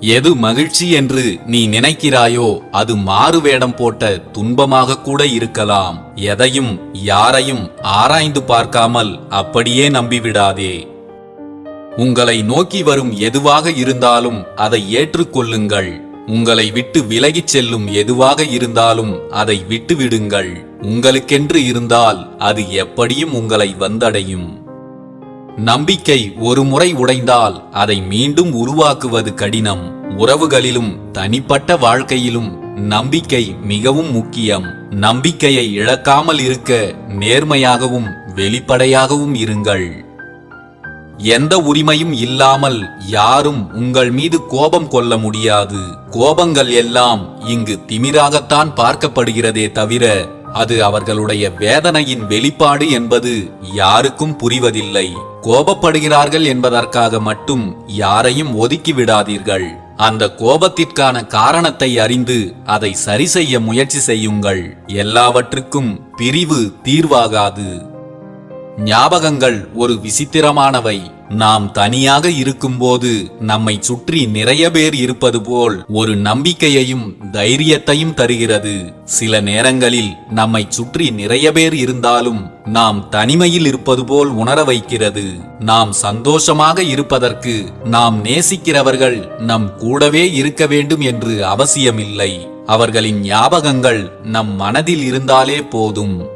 எது மகிழ்ச்சி என்று நீ நினைக்கிறாயோ அது மாறு வேடம் போட்ட துன்பமாக கூட இருக்கலாம். எதையும் யாரையும் ஆராய்ந்து பார்க்காமல் அப்படியே நம்பிவிடாதே. உங்களை நோக்கி வரும் எதுவாக இருந்தாலும் அதை ஏற்றுக்கொள்ளுங்கள். உங்களை விட்டு விலகிச் செல்லும் எதுவாக இருந்தாலும் அதை விட்டுவிடுங்கள். உங்களுக்கென்று இருந்தால் அது எப்படியும் உங்களை வந்தடையும். நம்பிக்கை ஒரு முறை உடைந்தால் அதை மீண்டும் உருவாக்குவது கடினம். உறவுகளிலும் தனிப்பட்ட வாழ்க்கையிலும் நம்பிக்கை மிகவும் முக்கியம். நம்பிக்கையை இழக்காமல் இருக்க நேர்மையாகவும் வெளிப்படையாகவும் இருங்கள். எந்த உரிமையும் இல்லாமல் யாரும் உங்கள் மீது கோபம் கொள்ள முடியாது. கோபங்கள் எல்லாம் இங்கு திமிராகத்தான் பார்க்கப்படுகிறதே தவிர அது அவர்களுடைய வேதனையின் வெளிப்பாடு என்பது யாருக்கும் புரிவதில்லை. கோபப்படுகிறார்கள் என்பதற்காக மட்டும் யாரையும் ஒதுக்கி விடாதீர்கள். அந்த கோபத்திற்கான காரணத்தை அறிந்து அதை சரி செய்ய முயற்சி செய்யுங்கள். எல்லாவற்றுக்கும் பிரிவு தீர்வாகாது. ஞாபகங்கள் ஒரு விசித்திரமானவை. நாம் தனியாக இருக்கும்போது நம்மை சுற்றி நிறைய பேர் இருப்பது போல் ஒரு நம்பிக்கையையும் தைரியத்தையும் தருகிறது. சில நேரங்களில் நம்மை சுற்றி நிறைய பேர் இருந்தாலும் நாம் தனிமையில் இருப்பது போல் உணர வைக்கிறது. நாம் சந்தோஷமாக இருப்பதற்கு நாம் நேசிக்கிறவர்கள் நம் கூடவே இருக்க வேண்டும் என்று அவசியமில்லை. அவர்களின் ஞாபகங்கள் நம் மனதில் இருந்தாலே போதும்.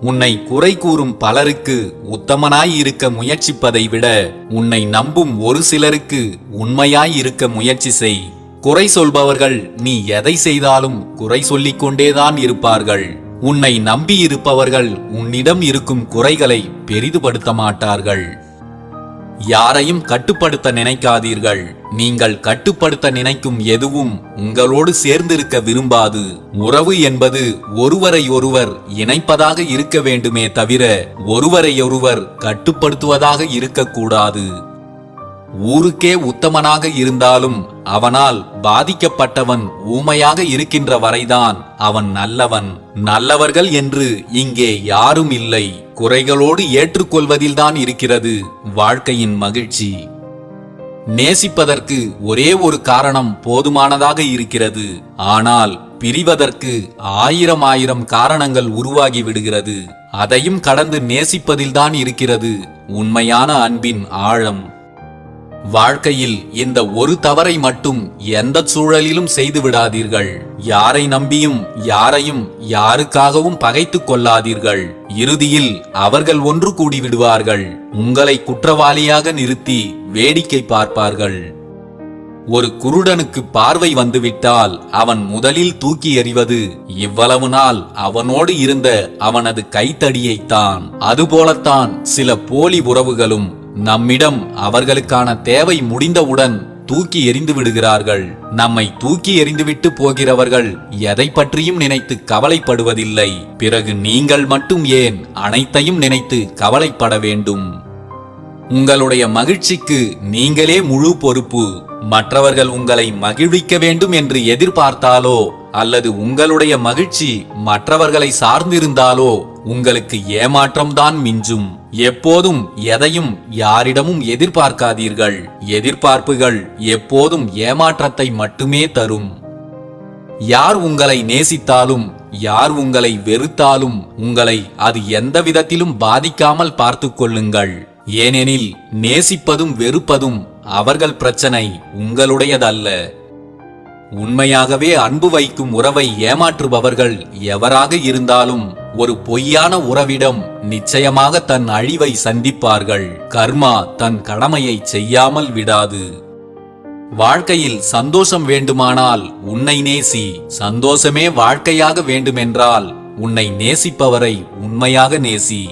உன்னை குறை கூறும் பலருக்கு உத்தமனாய் இருக்க முயற்சிப்பதை விட உன்னை நம்பும் ஒரு சிலருக்கு உண்மையாய் இருக்க முயற்சி செய். குறை சொல்பவர்கள் நீ எதை செய்தாலும் குறை சொல்லிக் கொண்டேதான் இருப்பார்கள். உன்னை நம்பியிருப்பவர்கள் உன்னிடம் இருக்கும் குறைகளை பெரிதுபடுத்த மாட்டார்கள் யாரையும் கட்டுப்படுத்த நினைக்காதீர்கள். நீங்கள் கட்டுப்படுத்த நினைக்கும் எதுவும் உங்களோடு சேர்ந்திருக்க விரும்பாது. உறவு என்பது ஒருவரை ஒருவர் இணைப்பதாக இருக்க வேண்டுமே தவிர ஒருவரையொருவர் கட்டுப்படுத்துவதாக இருக்கக்கூடாது. ஊருக்கே உத்தமனாக இருந்தாலும் அவனால் பாதிக்கப்பட்டவன் ஊமையாக இருக்கின்ற வரைதான் அவன் நல்லவன். நல்லவர்கள் என்று இங்கே யாரும் இல்லை. குறைகளோடு ஏற்றுக்கொள்வதில்தான் இருக்கிறது வாழ்க்கையின் மகிழ்ச்சி. நேசிப்பதற்கு ஒரே ஒரு காரணம் போதுமானதாக இருக்கிறது. ஆனால் பிரிவதற்கு ஆயிரம் ஆயிரம் காரணங்கள் உருவாகி விடுகிறது. அதையும் கடந்து நேசிப்பதில்தான் இருக்கிறது உண்மையான அன்பின் ஆழம். வாழ்க்கையில் இந்த ஒரு தவறை மட்டும் எந்த சூழலிலும் செய்து விடாதீர்கள். யாரை நம்பியும் யாரையும் யாருக்காகவும் பகைத்துக் கொள்ளாதீர்கள். இறுதியில் அவர்கள் ஒன்று கூடி விடுவார்கள். உங்களை குற்றவாளியாக நிறுத்தி வேடிக்கை பார்ப்பார்கள். ஒரு குருடனுக்கு பார்வை வந்துவிட்டால் அவன் முதலில் தூக்கி எறிவது. இவ்வளவு நாள் அவனோடு இருந்த அவனது கைத்தடியைத்தான். அதுபோலத்தான் சில போலி உறவுகளும் நம்மிடம் அவர்களுக்கான தேவை முடிந்தவுடன் தூக்கி எறிந்து விடுகிறார்கள். நம்மை தூக்கி எறிந்துவிட்டு போகிறவர்கள் எதை பற்றியும் நினைத்து கவலைப்படுவதில்லை. பிறகு நீங்கள் மட்டும் ஏன் அனைத்தையும் நினைத்து கவலைப்பட வேண்டும்? உங்களுடைய மகிழ்ச்சிக்கு நீங்களே முழு பொறுப்பு. மற்றவர்கள் உங்களை மகிழ்விக்க வேண்டும் என்று எதிர்பார்த்தாலோ அல்லது உங்களுடைய மகிழ்ச்சி மற்றவர்களை சார்ந்திருந்தாலோ உங்களுக்கு ஏமாற்றம்தான் மிஞ்சும். எப்போதும் எதையும் யாரிடமும் எதிர்பார்க்காதீர்கள். எதிர்பார்ப்புகள் எப்போதும் ஏமாற்றத்தை மட்டுமே தரும். யார் உங்களை நேசித்தாலும் யார் உங்களை வெறுத்தாலும் உங்களை அது எந்த விதத்திலும் பாதிக்காமல் பார்த்து கொள்ளுங்கள். ஏனெனில் நேசிப்பதும் வெறுப்பதும் அவர்கள் பிரச்சனை உங்களுடையதல்ல. உண்மையாகவே அன்பு வைக்கும் உறவை ஏமாற்றுபவர்கள் எவராக இருந்தாலும் ஒரு பொய்யான உறவிடம் நிச்சயமாக தன் அழிவை சந்திப்பார்கள். கர்மா தன் கடமையை செய்யாமல் விடாது. வாழ்க்கையில் சந்தோஷம் வேண்டுமானால் உன்னை நேசி சந்தோஷமே வாழ்க்கையாக வேண்டுமென்றால் உன்னை நேசிப்பவரை உண்மையாக நேசி.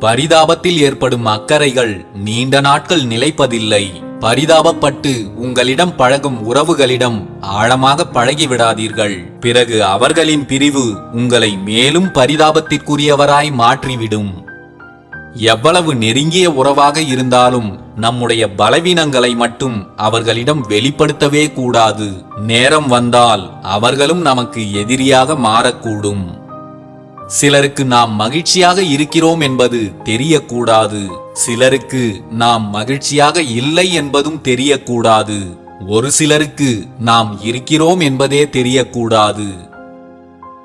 பரிதாபத்தில் ஏற்படும் அக்கறைகள் நீண்ட நாட்கள் நிலைப்பதில்லை. பரிதாபப்பட்டு உங்களிடம் பழகும் உறவுகளிடம் ஆழமாக பழகிவிடாதீர்கள். பிறகு அவர்களின் பிரிவு உங்களை மேலும் பரிதாபத்திற்குரியவராய் மாற்றிவிடும். எவ்வளவு நெருங்கிய உறவாக இருந்தாலும் நம்முடைய பலவீனங்களை மட்டும் அவர்களிடம் வெளிப்படுத்தவே கூடாது. நேரம் வந்தால் அவர்களும் நமக்கு எதிரியாக மாறக்கூடும். சிலருக்கு நாம் மகிழ்ச்சியாக இருக்கிறோம் என்பது தெரியக்கூடாது. சிலருக்கு நாம் மகிழ்ச்சியாக இல்லை என்பதும் தெரியக்கூடாது. ஒரு சிலருக்கு நாம் இருக்கிறோம் என்பதே தெரியக்கூடாது.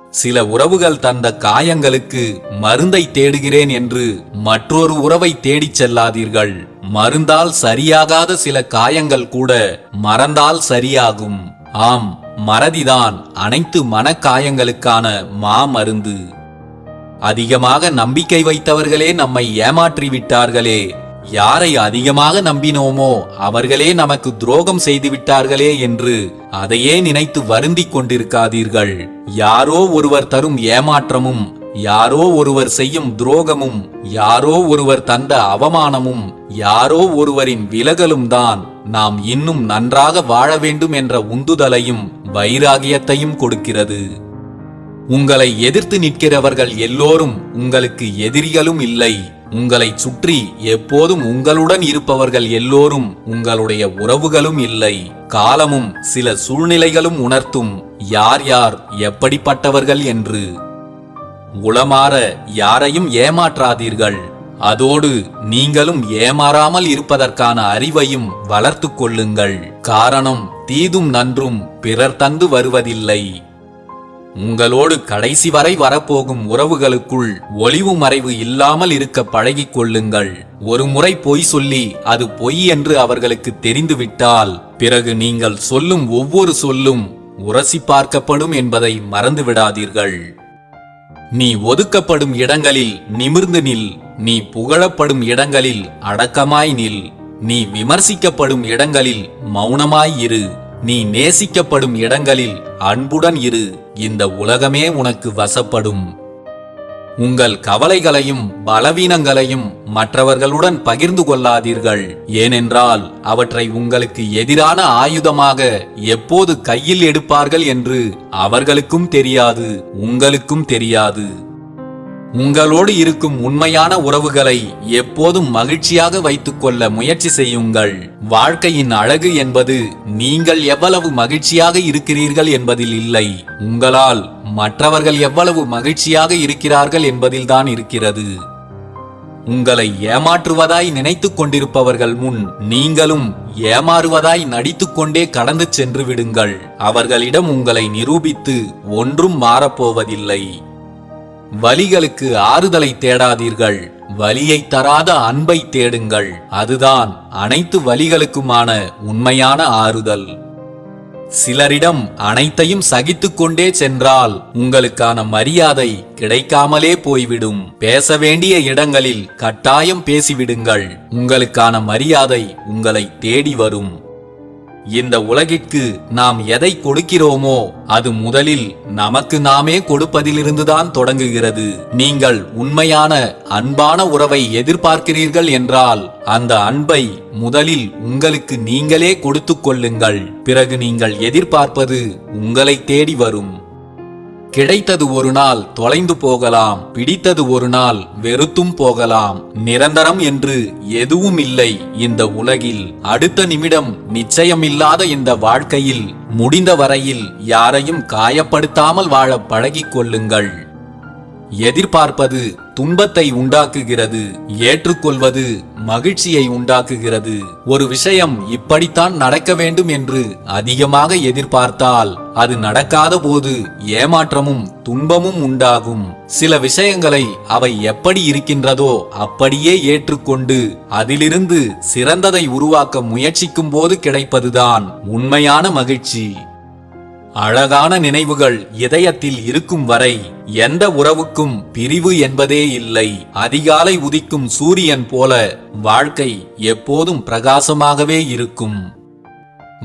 சில உறவுகள் தந்த காயங்களுக்கு மருந்தை தேடுகிறேன் என்று மற்றொரு உறவை தேடிச் செல்லாதீர்கள். மருந்தால் சரியாகாத சில காயங்கள் கூட மறந்தால் சரியாகும். ஆம் மறதிதான் அனைத்து மனக்காயங்களுக்கான மாமருந்து. அதிகமாக நம்பிக்கை வைத்தவர்களே நம்மை ஏமாற்றி விட்டார்களே யாரை அதிகமாக நம்பினோமோ அவர்களே நமக்கு துரோகம் செய்து விட்டார்களே என்று அதையே நினைத்து வருந்திக் கொண்டிருக்காதீர்கள். யாரோ ஒருவர் தரும் ஏமாற்றமும் யாரோ ஒருவர் செய்யும் துரோகமும் யாரோ ஒருவர் தந்த அவமானமும் யாரோ ஒருவரின் விலகலும் தான் நாம் இன்னும் நன்றாக வாழ வேண்டும் என்ற உந்துதலையும் வைராகியத்தையும் கொடுக்கிறது. உங்களை எதிர்த்து நிற்கிறவர்கள் எல்லோரும் உங்களுக்கு எதிரிகளும் இல்லை. உங்களை சுற்றி எப்போதும் உங்களுடன் இருப்பவர்கள் எல்லோரும் உங்களுடைய உறவுகளும் இல்லை. காலமும் சில சூழ்நிலைகளும் உணர்த்தும் யார் யார் எப்படிப்பட்டவர்கள் என்று. உளமாற யாரையும் ஏமாற்றாதீர்கள். அதோடு நீங்களும் ஏமாறாமல் இருப்பதற்கான அறிவையும் வளர்த்துக் கொள்ளுங்கள். காரணம் தீதும் நன்றும் பிறர் தந்து வருவதில்லை. உங்களோடு கடைசி வரை வரப்போகும் உறவுகளுக்குள் ஒளிவு மறைவு இல்லாமல் இருக்க பழகிக் கொள்ளுங்கள். ஒரு முறை பொய் சொல்லி அது பொய் என்று அவர்களுக்கு தெரிந்துவிட்டால் பிறகு நீங்கள் சொல்லும் ஒவ்வொரு சொல்லும் உரசி பார்க்கப்படும் என்பதை மறந்துவிடாதீர்கள். நீ ஒதுக்கப்படும் இடங்களில் நிமிர்ந்து நில் நீ புகழப்படும் இடங்களில் அடக்கமாய் நில் நீ விமர்சிக்கப்படும் இடங்களில் மௌனமாய் இரு. நீ நேசிக்கப்படும் இடங்களில் அன்புடன் இரு. இந்த உலகமே உனக்கு வசப்படும். உங்கள் கவலைகளையும் பலவீனங்களையும் மற்றவர்களுடன் பகிர்ந்து கொள்ளாதீர்கள். ஏனென்றால் அவற்றை உங்களுக்கு எதிரான ஆயுதமாக எப்போது கையில் எடுப்பார்கள் என்று அவர்களுக்கும் தெரியாது உங்களுக்கும் தெரியாது. உங்களோடு இருக்கும் உண்மையான உறவுகளை எப்போதும் மகிழ்ச்சியாக வைத்துக்கொள்ள முயற்சி செய்யுங்கள். வாழ்க்கையின் அழகு என்பது நீங்கள் எவ்வளவு மகிழ்ச்சியாக இருக்கிறீர்கள் என்பதில் இல்லை. உங்களால் மற்றவர்கள் எவ்வளவு மகிழ்ச்சியாக இருக்கிறார்கள் என்பதில்தான் இருக்கிறது. உங்களை ஏமாற்றுவதாய் நினைத்துக் கொண்டிருப்பவர்கள் முன் நீங்களும் ஏமாறுவதாய் நடித்துக்கொண்டே கடந்து சென்று விடுங்கள். அவர்களிடம் உங்களை நிரூபித்து ஒன்றும் மாறப்போவதில்லை வலிகளுக்கு ஆறுதலை தேடாதீர்கள். வலியை தராத அன்பை தேடுங்கள். அதுதான் அனைத்து வலிகளுக்குமான உண்மையான ஆறுதல். சிலரிடம் அனைத்தையும் சகித்துக்கொண்டே சென்றால் உங்களுக்கான மரியாதை கிடைக்காமலே போய்விடும். பேச வேண்டிய இடங்களில் கட்டாயம் பேசிவிடுங்கள். உங்களுக்கான மரியாதை உங்களை தேடி வரும். இந்த உலகிற்கு நாம் எதை கொடுக்கிறோமோ அது முதலில் நமக்கு நாமே கொடுப்பதிலிருந்துதான் தொடங்குகிறது. நீங்கள் உண்மையான அன்பான உறவை எதிர்பார்க்கிறீர்கள் என்றால் அந்த அன்பை முதலில் உங்களுக்கு நீங்களே கொடுத்துக் கொள்ளுங்கள். பிறகு நீங்கள் எதிர்பார்ப்பது உங்களை தேடி வரும். கிடைத்தது ஒரு நாள் தொலைந்து போகலாம் பிடித்தது ஒரு நாள் வெறுத்தும் போகலாம். நிரந்தரம் என்று எதுவும் இல்லை இந்த உலகில். அடுத்த நிமிடம் நிச்சயமில்லாத இந்த வாழ்க்கையில் முடிந்த வரையில் யாரையும் காயப்படுத்தாமல் வாழ பழகிக் கொள்ளுங்கள். எதிர்பார்ப்பது துன்பத்தை உண்டாக்குகிறது ஏற்றுக்கொள்வது மகிழ்ச்சியை உண்டாக்குகிறது. ஒரு விஷயம் இப்படித்தான் நடக்க வேண்டும் என்று அதிகமாக எதிர்பார்த்தால் அது நடக்காத போது ஏமாற்றமும் துன்பமும் உண்டாகும். சில விஷயங்களை அவை எப்படி இருக்கின்றதோ அப்படியே ஏற்றுக்கொண்டு அதிலிருந்து சிறந்ததை உருவாக்க முயற்சிக்கும் போது கிடைப்பதுதான் உண்மையான மகிழ்ச்சி. அழகான நினைவுகள் இதயத்தில் இருக்கும் வரை எந்த உறவுக்கும் பிரிவு என்பதே இல்லை. அதிகாலை உதிக்கும் சூரியன் போல வாழ்க்கை எப்போதும் பிரகாசமாகவே இருக்கும்.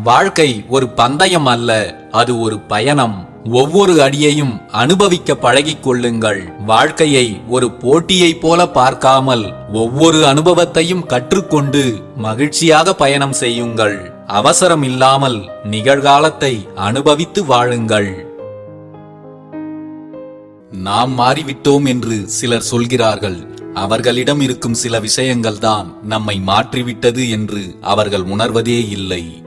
வாழ்க்கை ஒரு பந்தயம் அல்ல அது ஒரு பயணம். ஒவ்வொரு அடியையும் அனுபவிக்க பழகிக் கொள்ளுங்கள். வாழ்க்கையை ஒரு போட்டியைப் போல பார்க்காமல் ஒவ்வொரு அனுபவத்தையும் கற்றுக்கொண்டு மகிழ்ச்சியாக பயணம் செய்யுங்கள். அவசரம் இல்லாமல் நிகழ்காலத்தை அனுபவித்து வாழுங்கள். நாம் மாறிவிட்டோம் என்று சிலர் சொல்கிறார்கள். அவர்களிடம் இருக்கும் சில விஷயங்கள் தான் நம்மை மாற்றிவிட்டது என்று அவர்கள் உணர்வதே இல்லை.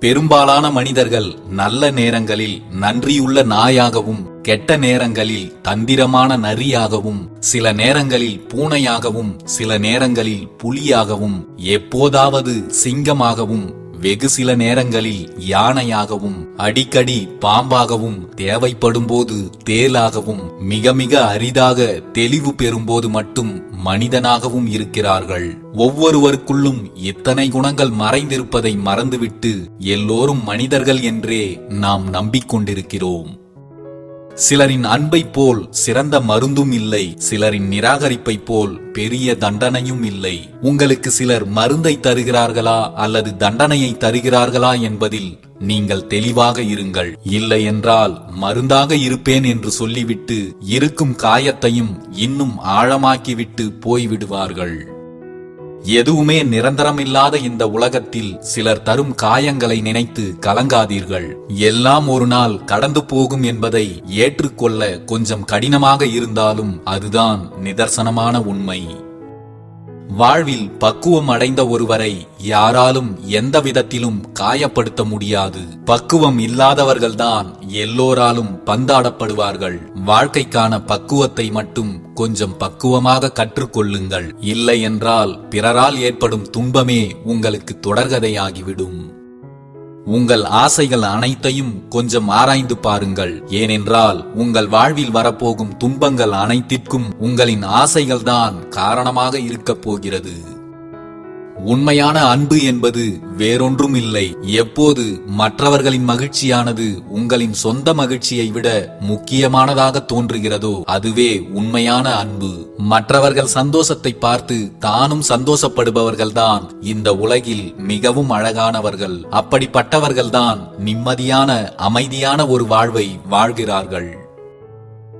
பெரும்பாலான மனிதர்கள் நல்ல நேரங்களில் நன்றியுள்ள நாயாகவும் கெட்ட நேரங்களில் தந்திரமான நரியாகவும் சில நேரங்களில் பூனையாகவும் சில நேரங்களில் புலியாகவும் எப்போதாவது சிங்கமாகவும் வெகு சில நேரங்களில் யானையாகவும் அடிக்கடி பாம்பாகவும் தேவைப்படும்போது தேலாகவும் மிக மிக அரிதாக தெளிவு பெறும்போது மட்டும் மனிதனாகவும் இருக்கிறார்கள். ஒவ்வொருவருக்குள்ளும் இத்தனை குணங்கள் மறைந்திருப்பதை மறந்துவிட்டு எல்லோரும் மனிதர்கள் என்றே நாம் நம்பிக்கொண்டிருக்கிறோம். சிலரின் அன்பைப் போல் சிறந்த மருந்தும் இல்லை சிலரின் நிராகரிப்பைப் போல் பெரிய தண்டனையும் இல்லை. உங்களுக்கு சிலர் மருந்தை தருகிறார்களா அல்லது தண்டனையை தருகிறார்களா என்பதில் நீங்கள் தெளிவாக இருங்கள். இல்லை என்றால் மருந்தாக இருப்பேன் என்று சொல்லிவிட்டு இருக்கும் காயத்தையும் இன்னும் ஆழமாக்கிவிட்டு போய்விடுவார்கள். எதுவுமே நிரந்தரமில்லாத இந்த உலகத்தில் சிலர் தரும் காயங்களை நினைத்து கலங்காதீர்கள். எல்லாம் ஒரு நாள் கடந்து போகும் என்பதை ஏற்றுக்கொள்ள கொஞ்சம் கடினமாக இருந்தாலும் அதுதான் நிதர்சனமான உண்மை. வாழ்வில் பக்குவம் அடைந்த ஒருவரை யாராலும் எந்த விதத்திலும் காயப்படுத்த முடியாது. பக்குவம் இல்லாதவர்கள்தான் எல்லோராலும் பந்தாடப்படுவார்கள். வாழ்க்கைக்கான பக்குவத்தை மட்டும் கொஞ்சம் பக்குவமாக கற்றுக்கொள்ளுங்கள். இல்லை என்றால் பிறரால் ஏற்படும் துன்பமே உங்களுக்கு தொடர்கதையாகிவிடும். உங்கள் ஆசைகள் அனைத்தையும் கொஞ்சம் ஆராய்ந்து பாருங்கள். ஏனென்றால் உங்கள் வாழ்வில் வரப்போகும் துன்பங்கள் அனைத்திற்கும் உங்களின் ஆசைகள்தான் காரணமாக இருக்கப் போகிறது. உண்மையான அன்பு என்பது வேறொன்றும் இல்லை எப்போது மற்றவர்களின் மகிழ்ச்சியானது உங்களின் சொந்த மகிழ்ச்சியை விட முக்கியமானதாக தோன்றுகிறதோ அதுவே உண்மையான அன்பு. மற்றவர்கள் சந்தோஷத்தை பார்த்து தானும் சந்தோஷப்படுபவர்கள்தான் இந்த உலகில் மிகவும் அழகானவர்கள். அப்படிப்பட்டவர்கள்தான் நிம்மதியான அமைதியான ஒரு வாழ்வை வாழ்கிறார்கள்.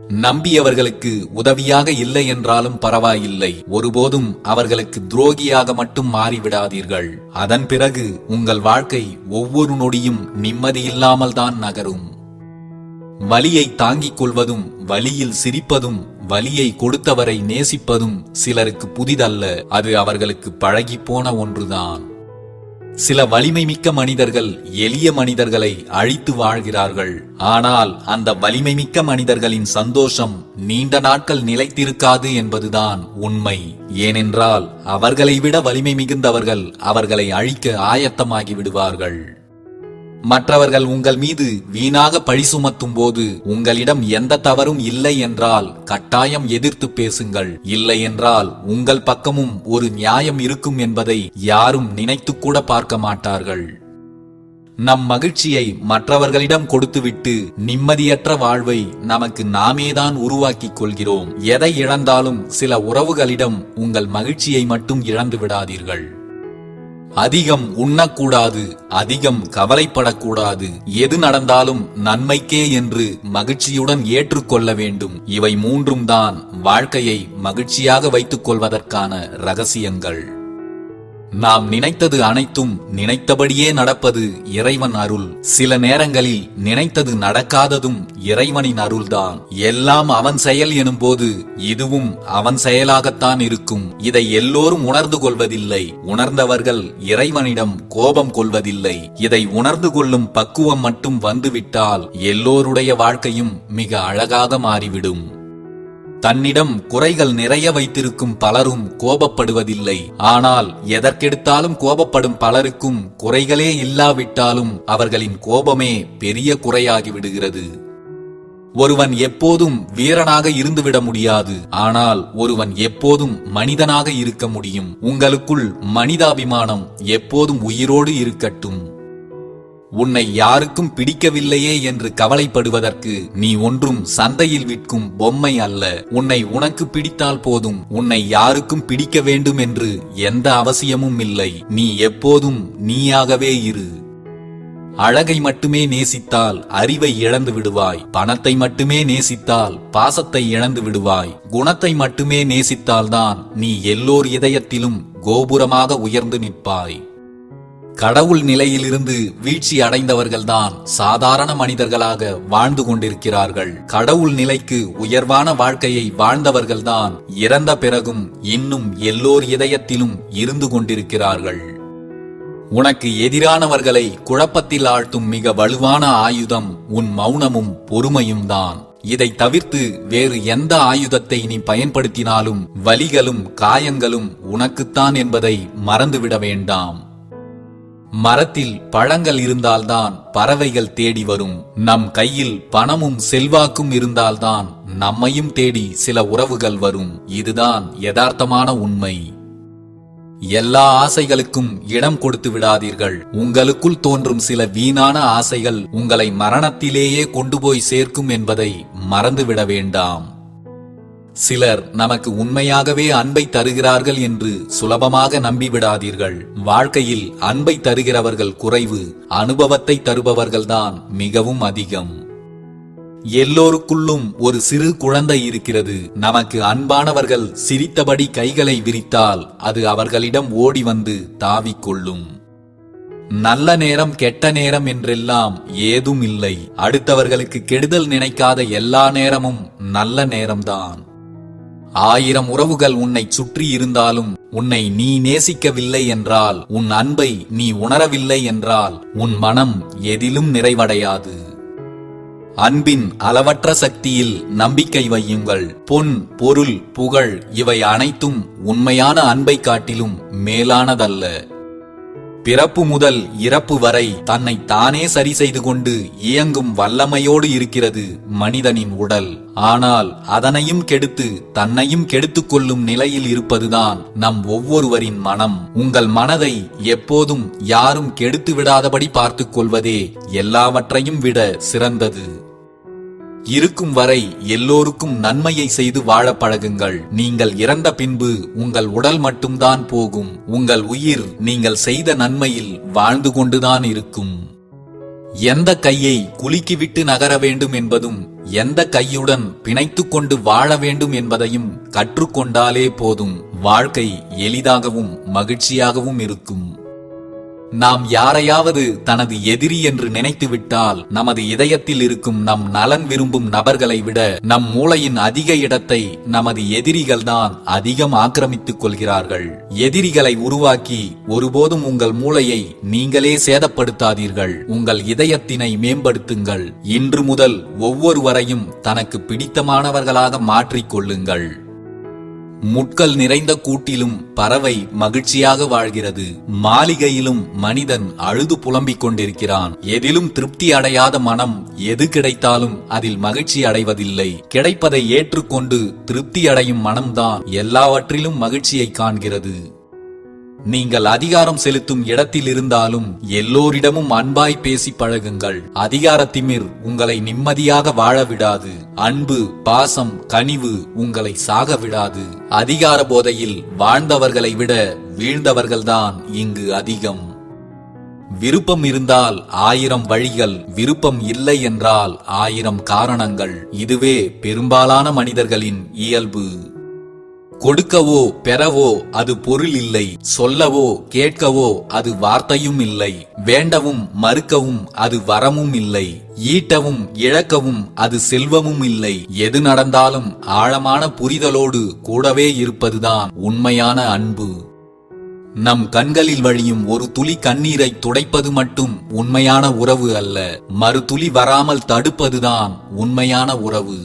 நம்பியவர்களுக்கு உதவியாக இல்லை என்றாலும் பரவாயில்லை. ஒருபோதும் அவர்களுக்கு துரோகியாக மட்டும் மாறிவிடாதீர்கள். அதன் பிறகு உங்கள் வாழ்க்கை ஒவ்வொரு நொடியும் நிம்மதியில்லாமல் தான் நகரும். வலியை தாங்கிக் கொள்வதும் வலியில் சிரிப்பதும் வலியை கொடுத்தவரை நேசிப்பதும் சிலருக்கு புதிதல்ல. அது அவர்களுக்கு பழகிப்போன ஒன்றுதான். சில வலிமை மிக்க மனிதர்கள் எளிய மனிதர்களை அழித்து வாழ்கிறார்கள். ஆனால் அந்த வலிமை மிக்க மனிதர்களின் சந்தோஷம் நீண்ட நாட்கள் நிலைத்திருக்காது என்பதுதான் உண்மை. ஏனென்றால் அவர்களை விட வலிமை மிகுந்தவர்கள் அவர்களை அழிக்க ஆயத்தமாகி விடுவார்கள். மற்றவர்கள் உங்கள் மீது வீணாக பழி சுமத்தும் போது உங்களிடம் எந்த தவறும் இல்லை என்றால் கட்டாயம் எதிர்த்து பேசுங்கள். இல்லை என்றால் உங்கள் பக்கமும் ஒரு நியாயம் இருக்கும் என்பதை யாரும் நினைத்து கூட பார்க்க மாட்டார்கள். நம் மகிழ்ச்சியை மற்றவர்களிடம் கொடுத்துவிட்டு நிம்மதியற்ற வாழ்வை நமக்கு நாமேதான் உருவாக்கிக் கொள்கிறோம். எதை இழந்தாலும் சில உறவுகளிடம் உங்கள் மகிழ்ச்சியை மட்டும் இழந்து விடாதீர்கள் அதிகம் உண்ணக்கூடாது அதிகம் கவலைப்படக்கூடாது. எது நடந்தாலும் நன்மைக்கே என்று மகிழ்ச்சியுடன் ஏற்றுக்கொள்ள வேண்டும். இவை மூன்றும் தான் வாழ்க்கையை மகிழ்ச்சியாக வைத்துக் கொள்வதற்கான ரகசியங்கள். நாம் நினைத்தது அனைத்தும் நினைத்தபடியே நடப்பது இறைவன் அருள். சில நேரங்களில் நினைத்தது நடக்காததும் இறைவனின் அருள்தான். எல்லாம் அவன் செயல் எனும்போது இதுவும் அவன் செயலாகத்தான் இருக்கும். இதை எல்லோரும் உணர்ந்து கொள்வதில்லை. உணர்ந்தவர்கள் இறைவனிடம் கோபம் கொள்வதில்லை. இதை உணர்ந்து கொள்ளும் பக்குவம் மட்டும் வந்துவிட்டால் எல்லோருடைய வாழ்க்கையும் மிக அழகாக மாறிவிடும். தன்னிடம் குறைகள் நிறைய வைத்திருக்கும் பலரும் கோபப்படுவதில்லை. ஆனால் எதற்கெடுத்தாலும் கோபப்படும் பலருக்கும் குறைகளே இல்லாவிட்டாலும் அவர்களின் கோபமே பெரிய குறையாகி விடுகிறது. ஒருவன் எப்போதும் வீரனாக இருந்துவிட முடியாது. ஆனால் ஒருவன் எப்போதும் மனிதனாக இருக்க முடியும். உங்களுக்குள் மனிதாபிமானம் எப்போதும் உயிரோடு இருக்கட்டும். உன்னை யாருக்கும் பிடிக்கவில்லையே என்று கவலைப்படுவதற்கு நீ ஒன்றும் சந்தையில் விற்கும் பொம்மை அல்ல. உன்னை உனக்கு பிடித்தால் போதும். உன்னை யாருக்கும் பிடிக்க வேண்டும் என்று எந்த அவசியமும் இல்லை. நீ எப்போதும் நீயாகவே இரு. அழகை மட்டுமே நேசித்தால் அறிவை இழந்து விடுவாய். பணத்தை மட்டுமே நேசித்தால் பாசத்தை இழந்து விடுவாய். குணத்தை மட்டுமே நேசித்தால்தான் நீ எல்லோர் இதயத்திலும் கோபுரமாக உயர்ந்து நிற்பாய். கடவுள் நிலையிலிருந்து வீழ்ச்சி அடைந்தவர்கள்தான் சாதாரண மனிதர்களாக வாழ்ந்து கொண்டிருக்கிறார்கள். கடவுள் நிலைக்கு உயர்வான வாழ்க்கையை வாழ்ந்தவர்கள்தான் இறந்த பிறகும் இன்னும் எல்லோர் இதயத்திலும் இருந்து கொண்டிருக்கிறார்கள். உனக்கு எதிரானவர்களை குழப்பத்தில் ஆழ்த்தும் மிக வலுவான ஆயுதம் உன் மௌனமும் பொறுமையும் தான் இதை தவிர்த்து வேறு எந்த ஆயுதத்தை நீ பயன்படுத்தினாலும் வலிகளும் காயங்களும் உனக்குத்தான் என்பதை மறந்துவிட வேண்டாம். மரத்தில் பழங்கள் இருந்தால்தான் பறவைகள் தேடி வரும். நம் கையில் பணமும் செல்வாக்கும் இருந்தால்தான் நம்மையும் தேடி சில உறவுகள் வரும். இதுதான் யதார்த்தமான உண்மை. எல்லா ஆசைகளுக்கும் இடம் கொடுத்து விடாதீர்கள். உங்களுக்குள் தோன்றும் சில வீணான ஆசைகள் உங்களை மரணத்திலேயே கொண்டு போய் சேர்க்கும் என்பதை மறந்துவிட வேண்டாம். சிலர் நமக்கு உண்மையாகவே அன்பை தருகிறார்கள் என்று சுலபமாக நம்பிவிடாதீர்கள். வாழ்க்கையில் அன்பை தருகிறவர்கள் குறைவு அனுபவத்தை தருபவர்கள்தான் மிகவும் அதிகம். எல்லோருக்குள்ளும் ஒரு சிறு குழந்தை இருக்கிறது. நமக்கு அன்பானவர்கள் சிரித்தபடி கைகளை விரித்தால் அது அவர்களிடம் ஓடி வந்து தாவிக்கொள்ளும். நல்ல நேரம் கெட்ட நேரம் என்றெல்லாம் ஏதும் இல்லை அடுத்தவர்களுக்கு கெடுதல் நினைக்காத எல்லா நேரமும் நல்ல நேரம்தான். ஆயிரம் உறவுகள் உன்னை சுற்றி இருந்தாலும் உன்னை நீ நேசிக்கவில்லை என்றால் உன் அன்பை நீ உணரவில்லை என்றால் உன் மனம் எதிலும் நிறைவடையாது. அன்பின் அளவற்ற சக்தியில் நம்பிக்கை வையுங்கள். பொன் பொருள் புகழ் இவை அனைத்தும் உண்மையான அன்பை காட்டிலும் மேலானதல்ல. பிறப்பு முதல் இறப்பு வரை தன்னை தானே சரி செய்து கொண்டு இயங்கும் வல்லமையோடு இருக்கிறது மனிதனின் உடல். ஆனால் அதனையும் கெடுத்து தன்னையும் கெடுத்துக் கொள்ளும் நிலையில் இருப்பதுதான் நம் ஒவ்வொருவரின் மனம். உங்கள் மனதை எப்போதும் யாரும் கெடுத்து விடாதபடி பார்த்துக் கொள்வதே எல்லாவற்றையும் விட சிறந்தது. இருக்கும் வரை எல்லோருக்கும் நன்மையை செய்து வாழ பழகுங்கள். நீங்கள் இறந்த பின்பு உங்கள் உடல் மட்டும்தான் போகும். உங்கள் உயிர் நீங்கள் செய்த நன்மையில் வாழ்ந்து கொண்டுதான் இருக்கும். எந்த கையை குலுக்கிவிட்டு நகர வேண்டும் என்பதும் எந்த கையுடன் பிணைத்துக் கொண்டு வாழ வேண்டும் என்பதையும் கற்றுக்கொண்டாலே போதும். வாழ்க்கை எளிதாகவும் மகிழ்ச்சியாகவும் இருக்கும். நாம் யாரையாவது தனது எதிரி என்று நினைத்துவிட்டால் நமது இதயத்தில் இருக்கும் நம் நலன் விரும்பும் நபர்களை விட நம் மூளையின் அதிக இடத்தை நமது எதிரிகள்தான் அதிகம் ஆக்கிரமித்துக் கொள்கிறார்கள். எதிரிகளை உருவாக்கி ஒருபோதும் உங்கள் மூளையை நீங்களே சேதப்படுத்தாதீர்கள். உங்கள் இதயத்தினை மேம்படுத்துங்கள். இன்று முதல் ஒவ்வொருவரையும் தனக்கு பிடித்தமானவர்களாக மாற்றிக் கொள்ளுங்கள். முட்கள் நிறைந்த கூட்டிலும் பறவை மகிழ்ச்சியாக வாழ்கிறது. மாளிகையிலும் மனிதன் அழுது புலம்பிக் கொண்டிருக்கிறான். எதிலும் திருப்தி அடையாத மனம் எது கிடைத்தாலும் அதில் மகிழ்ச்சி அடைவதில்லை. கிடைப்பதை ஏற்றுக்கொண்டு திருப்தி அடையும் மனம்தான் எல்லாவற்றிலும் மகிழ்ச்சியை காண்கிறது. நீங்கள் அதிகாரம் செலுத்தும் இடத்தில் இருந்தாலும் எல்லோரிடமும் அன்பாய் பேசி பழகுங்கள். அதிகாரத்திமிர் உங்களை நிம்மதியாக வாழ விடாது அன்பு பாசம் கனிவு உங்களை சாக விடாது அதிகார போதையில் வாழ்ந்தவர்களை விட வீழ்ந்தவர்கள்தான் இங்கு அதிகம். விருப்பம் இருந்தால் ஆயிரம் வழிகள் விருப்பம் இல்லை என்றால் ஆயிரம் காரணங்கள். இதுவே பெரும்பாலான மனிதர்களின் இயல்பு. கொடுக்கவோ பெறவோ அது பொருள் இல்லை. சொல்லவோ கேட்கவோ அது வார்த்தையும் இல்லை. வேண்டவும் மறுக்கவும் அது வரமும் இல்லை. ஈட்டவும் இழக்கவும் அது செல்வமும் இல்லை. எது நடந்தாலும் ஆழமான புரிதலோடு கூடவே இருப்பதுதான் உண்மையான அன்பு. நம் கண்களில் வழியும் ஒரு துளி கண்ணீரை துடைப்பது மட்டும் உண்மையான உறவு அல்ல. மறு துளி வராமல் தடுப்பதுதான் உண்மையான உறவு.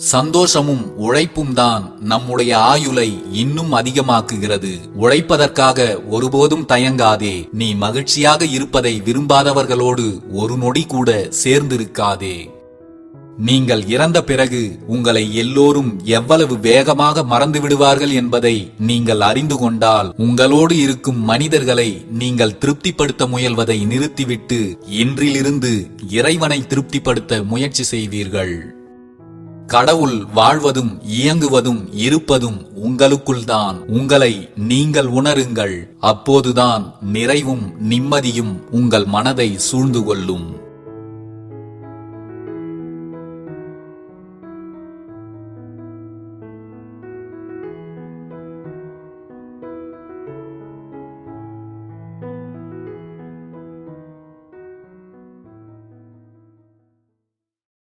சந்தோஷமும் உழைப்பும் தான் நம்முடைய ஆயுளை இன்னும் அதிகமாக்குகிறது. உழைப்பதற்காக ஒருபோதும் தயங்காதே. நீ மகிழ்ச்சியாக இருப்பதை விரும்பாதவர்களோடு ஒரு நொடி கூட சேர்ந்திருக்காதே. நீங்கள் இறந்த பிறகு உங்களை எல்லோரும் எவ்வளவு வேகமாக மறந்து விடுவார்கள் என்பதை நீங்கள் அறிந்து கொண்டால் உங்களோடு இருக்கும் மனிதர்களை நீங்கள் திருப்திப்படுத்த முயல்வதை நிறுத்திவிட்டு இன்றிலிருந்து இறைவனை திருப்திப்படுத்த முயற்சி செய்வீர்கள். கடவுள் வாழ்வதும் இயங்குவதும் இருப்பதும் உங்களுக்குள்தான். உங்களை நீங்கள் உணருங்கள். அப்போதுதான் நிறைவும் நிம்மதியும் உங்கள் மனதை சூழ்ந்து கொள்ளும்.